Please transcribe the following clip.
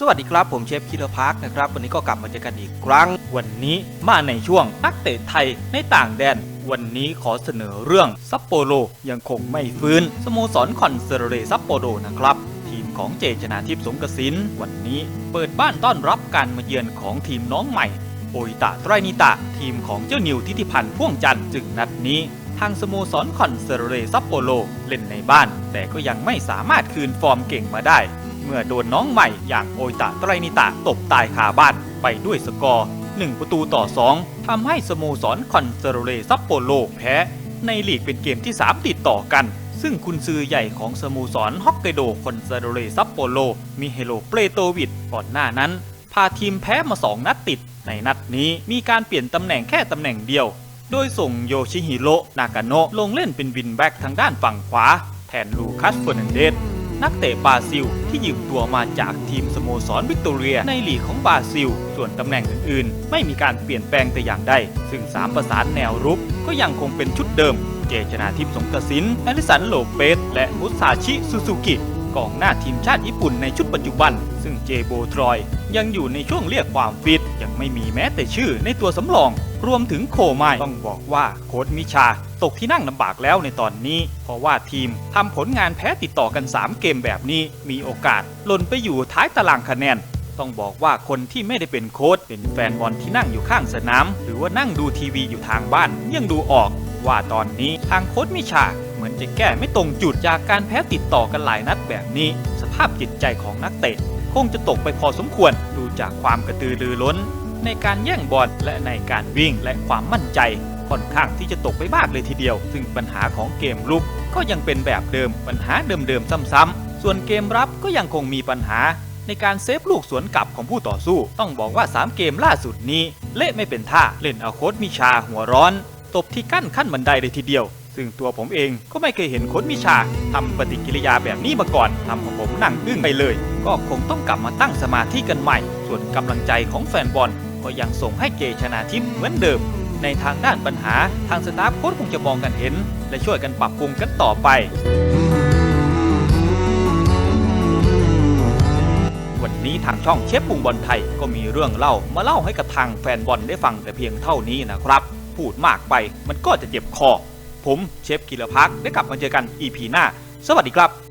สวัสดีครับ ผมเชฟคิลพาร์คนะครับ วันนี้ก็กลับมาเจอกันอีกครั้ง วันนี้มาในช่วงนักเตะไทยในต่างแดน วันนี้ขอเสนอเรื่องซัปโปโรยังคงไม่ฟื้น สโมสรคอนเซเรซัปโปโรนะครับทีมของเจชนาทิพย์สงกสินวันนี้เปิดบ้านต้อนรับการมาเยือนของทีมน้องใหม่โอิตะไตรนิตะ ทีมของเจ้านิวทิติพันธ์พ่วงจันทร์จึงนัดนี้ทางสโมสรคอนเซเรเรซัปโปโรเล่นในบ้าน แต่ก็ยังไม่สามารถคืนฟอร์มเก่งมาได้ เมื่อโดนน้องใหม่อย่างโอิตะไตรนิตะตบตายคาบ้านไปด้วยสกอร์ 1 ประตูต่อ 2ทำให้สโมสรคอนเซเรเรซัปโปโรแพ้ ในลีกเป็นเกมที่ 3 ติดต่อกัน ซึ่งคุณซือใหญ่ของสโมสรฮอกไกโดคอนเซเรเรซัปโปโรมิเฮโลเปโตวิดก่อนหน้านั้น พาทีมแพ้มา 2 นัดติด ในนัดนี้มีการเปลี่ยนตำแหน่งแค่ตำแหน่งเดียว โดยส่งโยชิฮิโรนากาโนะลงเล่นเป็นวินแบ็กทางด้านฝั่งขวา แทนลูคัสเฟอร์นันเดส นักเตะบราซิล ที่ยืมตัวมาจากทีมสโมสรวิกตอเรียในลีกของบราซิล ส่วนตำแหน่งอื่นๆ ไม่มีการเปลี่ยนแปลงแต่อย่างใด ซึ่งสามประสานแนวรุกก็ยังคงเป็นชุดเดิม เจชนาทิพสงกสินแอลิสันโลเปส และมุซาชิซูซูกิกองหน้าทีมชาติญี่ปุ่นในชุดปัจจุบัน ซึ่งเจโบทรอย ยังอยู่ในช่วงเรียกความฟิต ยังไม่มีแม้แต่ชื่อในตัวสำรอง รวมถึงโคไมต้องบอกว่าโค้ชมิชา ตกที่นั่งลำบากแล้วในตอนนี้ เพราะว่าทีมทำผลงานแพ้ติดต่อกัน 3 เกมแบบนี้ มีโอกาสหล่นไปอยู่ท้ายตารางคะแนนต้องบอกว่าคนที่ไม่ได้เป็นโค้ชเป็นแฟนบอลที่นั่งอยู่ข้างสนาม หรือว่านั่งดูทีวีอยู่ทางบ้าน ยังดูออกว่าตอนนี้ทางโค้ชมิชาเหมือนจะแก้ไม่ตรงจุดจากการแพ้ติดต่อกันหลายนัดแบบนี้ สภาพจิตใจของนักเตะ คงจะตกไปพอสมควรดูจากความกระตือรือร้น ในการแย่งบอลและในการวิ่งและความมั่นใจ ค่อนข้างที่จะตกไปบ้างเลยทีเดียว ซึ่งปัญหาของเกมลุกก็ยังเป็นแบบเดิมปัญหาเดิมๆซ้ำๆส่วนเกมรับก็ยังคงมีปัญหาในการเซฟลูกสวนกลับของผู้ต่อสู้ ต้องบอกว่า 3 เกมล่าสุดนี้ เละไม่เป็นท่า เล่นเอาโค้ดมิชาหัวร้อน ตบที่กั้นขั้นบันไดเลยทีเดียว ซึ่งตัวผมเองก็ไม่เคยเห็นค้ดมิชาทำปฏิกิริยาแบบนี้มาก่อนทำของผมนั่งอึ้งไปเลย ก็คงต้องกลับมาตั้งสมาธิกันใหม่ ส่วนกำลังใจของแฟนบอลก็ยังส่งให้เกชนาทิพย์เหมือนเดิม ในทางด้านปัญหาทางสตาฟโค้ชคงจะมองกันเห็น และช่วยกันปรับปรุงกันต่อไป วันนี้ทางช่องเชฟปรุงบอลไทยก็มีเรื่องเล่ามาเล่าให้กับทางแฟนบอลได้ฟังแต่เพียงเท่านี้นะครับ พูดมากไปมันก็จะเจ็บคอ ผมเชฟกิรพักได้กลับมาเจอกัน EP หน้า สวัสดีครับ